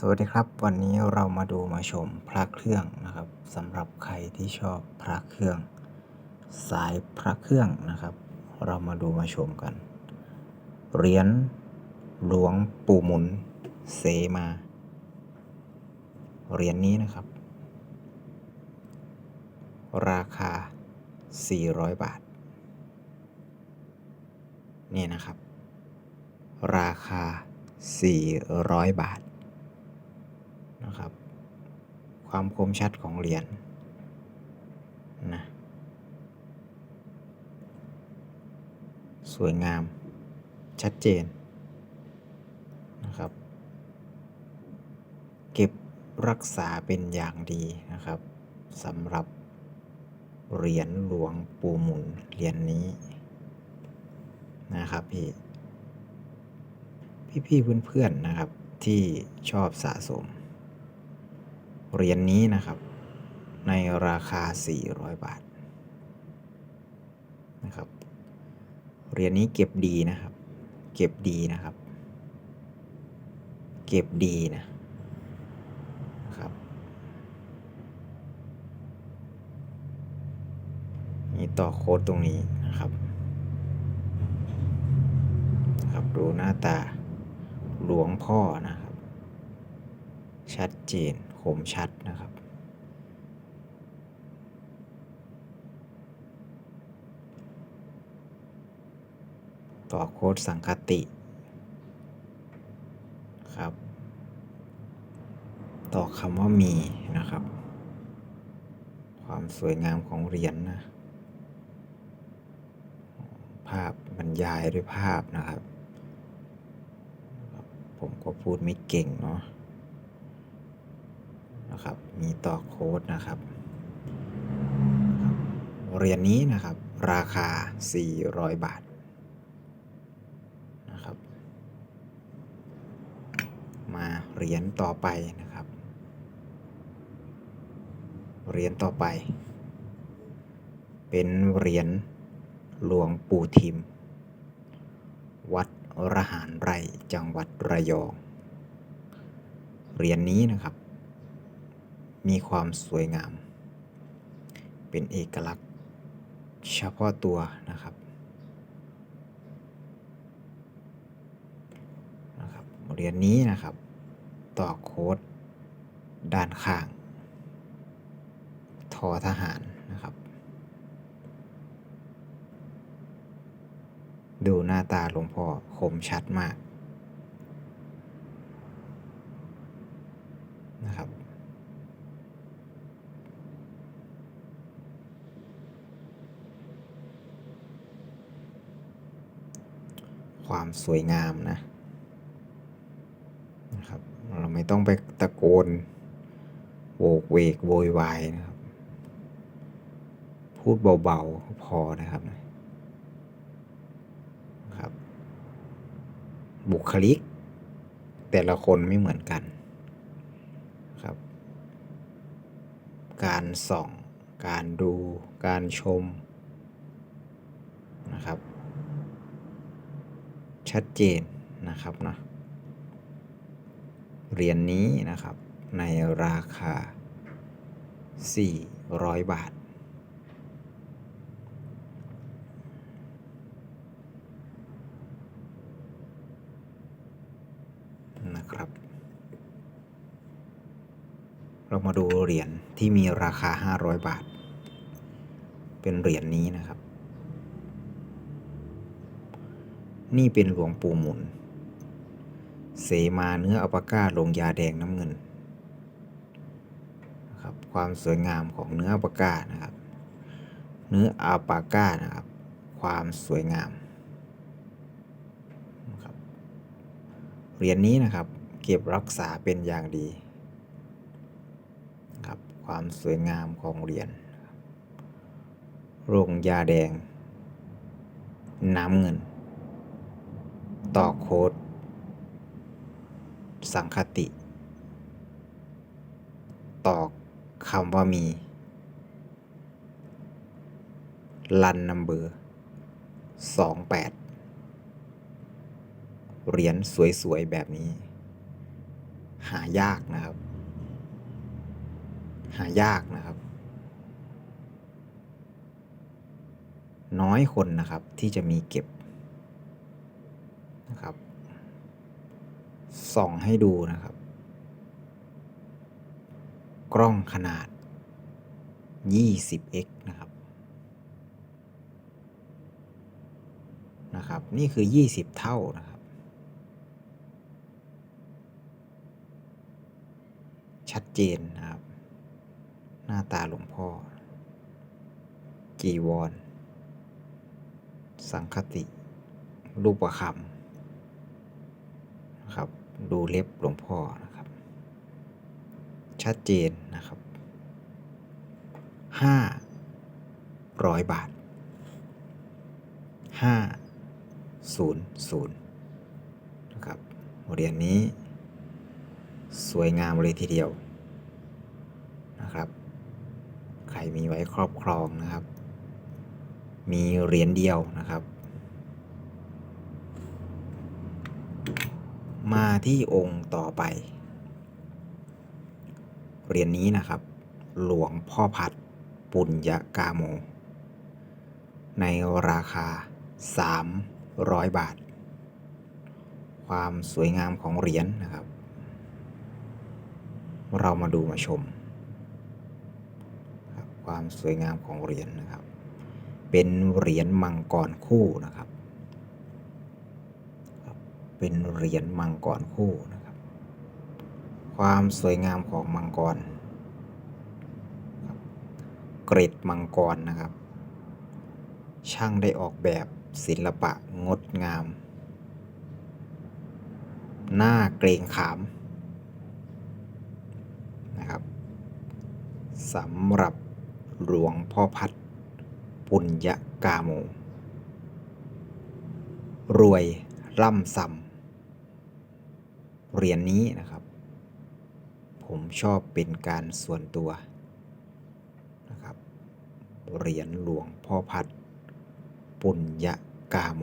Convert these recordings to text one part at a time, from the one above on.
สวัสดีครับ วันนี้เรามาดูมาชมพระเครื่องนะครับสำหรับใครที่ชอบพระเครื่อง สายพระเครื่องนะครับ เรามาดูมาชมกันเหรียญหลวงปู่หมุนเสมาเหรียญนี้นะครับ ราคา 400 บาท นี่นะครับ ราคา 400 บาท นะครับ ความคมชัดของเหรียญนะสวยงามชัดเจนนะครับ เก็บรักษาเป็นอย่างดีนะครับสำหรับเหรียญหลวงปู่หมุนเหรียญนนี้นะครับพี่พี่ๆเพื่อนๆนะครับที่ชอบสะสม เหรียญนนี้นะครับ ในราคา 400 บาทนะครับเหรียญนนี้เก็บดีนะครับ เก็บดีนะครับ เก็บดีนะนะครับมีต่อโค้ดตรงนี้นะครับครับดูหน้าตาหลวงพ่อนะครับ ชัดเจน คมชัดนะครับ ต่อโค้ดสังคติครับ ต่อคำว่ามีนะครับ ความสวยงามของเหรียญนนะภาพบรรยายด้วยภาพนะครับ ผมก็พูดไม่เก่งเนาะ มีต่อโค้ดนะครับเหรียญนนี้นะครับ ราคา 400 บาทนะครับ มาเหรียญต่อไปนะครับเหรียญต่อไป เป็นเหรียญหลวงปู่ทิม วัดระหารไรจังหวัดระยองเหรียญนนี้นะครับ มีความสวยงาม เป็นเอกลักษณ์เฉพาะตัวนะครับนะครับเหรียญนนี้นะครับ ต่อโค้ดด้านข้าง ทอทหารนะครับ ดูหน้าตาหลวงพ่อคมชัดมากนะครับ ความสวยงามนะนะครับเราไม่ต้องไปตะโกนโวกเวกโวยวายนะครับ พูดเบาๆพอนะครับนะครับ บุคลิก แต่ละคนไม่เหมือนกันครับ การส่อง การดู การชมนะครับ ชัดเจนนะครับนะเหรียญนนี้นะครับในราคา 400 บาท นะครับ เรามาดูเหรียญที่มีราคา 500 บาท เป็นเหรียญนนี้นะครับ นี่เป็นหลวงปู่หมุน เสมาเนื้ออัปาก้าลงยาแดงน้ำเงินครับความสวยงามของเนื้ออัปาก้านะครับ เนื้ออัปาก้านะครับ ความสวยงามครับเหรียญนนี้นะครับ เก็บรักษาเป็นอย่างดีครับความสวยงามของเหรียญลงยาแดงน้ำเงิน ต่อโค้ด สังคติ ต่อคำว่ามีลันนัมเบอร์สองแปดเหรียญสวยๆ แบบนี้ หายากนะครับ หายากนะครับ น้อยคนนะครับที่จะมีเก็บ นะครับ ส่องให้ดูนะครับ กล้องขนาด 20x นะครับ นะครับ นี่คือ 20 เท่านะครับ ชัดเจนนะครับ หน้าตาหลวงพ่อ จีวร สังคติ รูปประคำ ดูเล็บหลวงพ่อนะครับ ชัดเจนนะครับห้าร้อยบาทห้าศูนย์ศูนย์นะครับเหรียญนี้ สวยงามเลยทีเดียวนะครับ ใครมีไว้ครอบครองนะครับ มีเหรียญเดียวนะครับ มาที่องค์ต่อไป เหรียญนี้นะครับ หลวงพ่อพัดปุญญกาโม ในราคา 300 บาท ความสวยงามของเหรียญนะครับ เรามาดูมาชม ความสวยงามของเหรียญนะครับ เป็นเหรียญมังกรคู่นะครับ เป็นเหรียญมังกรคู่นะครับ ความสวยงามของมังกรเกรดมังกรนะครับ ช่างได้ออกแบบศิลปะงดงาม หน้าเกรงขามนะครับสำหรับหลวงพ่อพัดปุญญกาโม รวยร่ำซำ เหรียญนนี้นะครับ ผมชอบเป็นการส่วนตัวนะครับเหรียญหลวงพ่อพัด ปุญญกาโม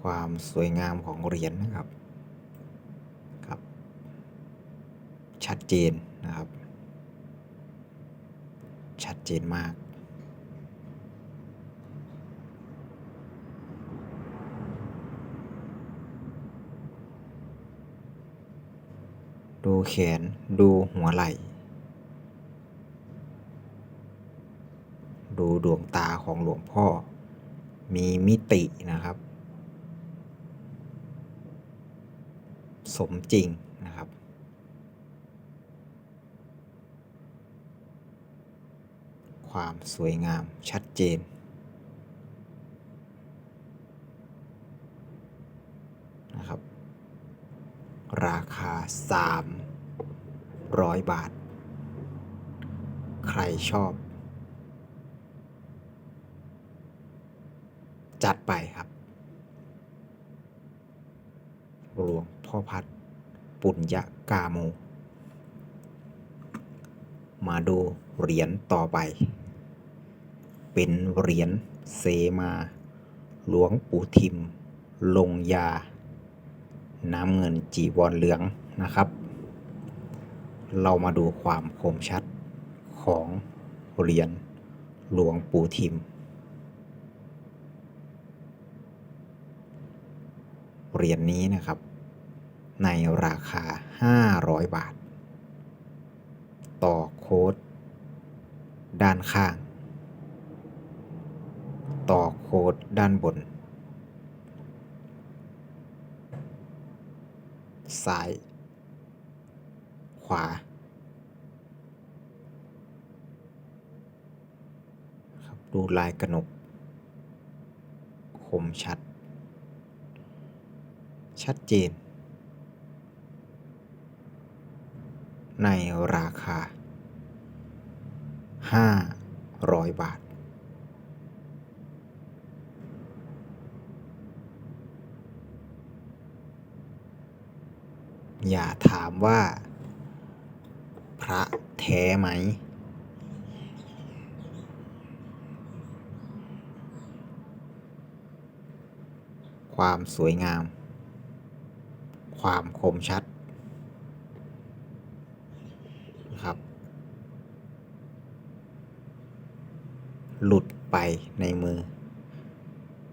ความสวยงามของเหรียญนะครับครับ ชัดเจนนะครับ ชัดเจนมาก ดูแขน ดูหัวไหล่ ดูดวงตาของหลวงพ่อ มีมิตินะครับ สมจริงนะครับ ความสวยงามชัดเจน นะครับ ราคา 300 บาท ใครชอบ จัดไปครับ หลวงพ่อพัด ปุญญกาโม มาดูเหรียญต่อไป เป็นเหรียญเซมา หลวงปู่ทิม ลงยา น้ำเงินจีวรเหลืองนะครับ เรามาดูความคมชัดของเหรียญหลวงปู่ทิม เหรียญนนี้นะครับ ในราคา 500 บาท ต่อโค้ด ด้านข้าง ต่อโค้ดด้านบน ซ้าย ขวาครับดูลายกระหนก คมชัด ชัดเจน ในราคา 500 บาท อย่าถามว่า พระแท้ไหม ความสวยงาม ความคมชัดนะครับ หลุดไปในมือ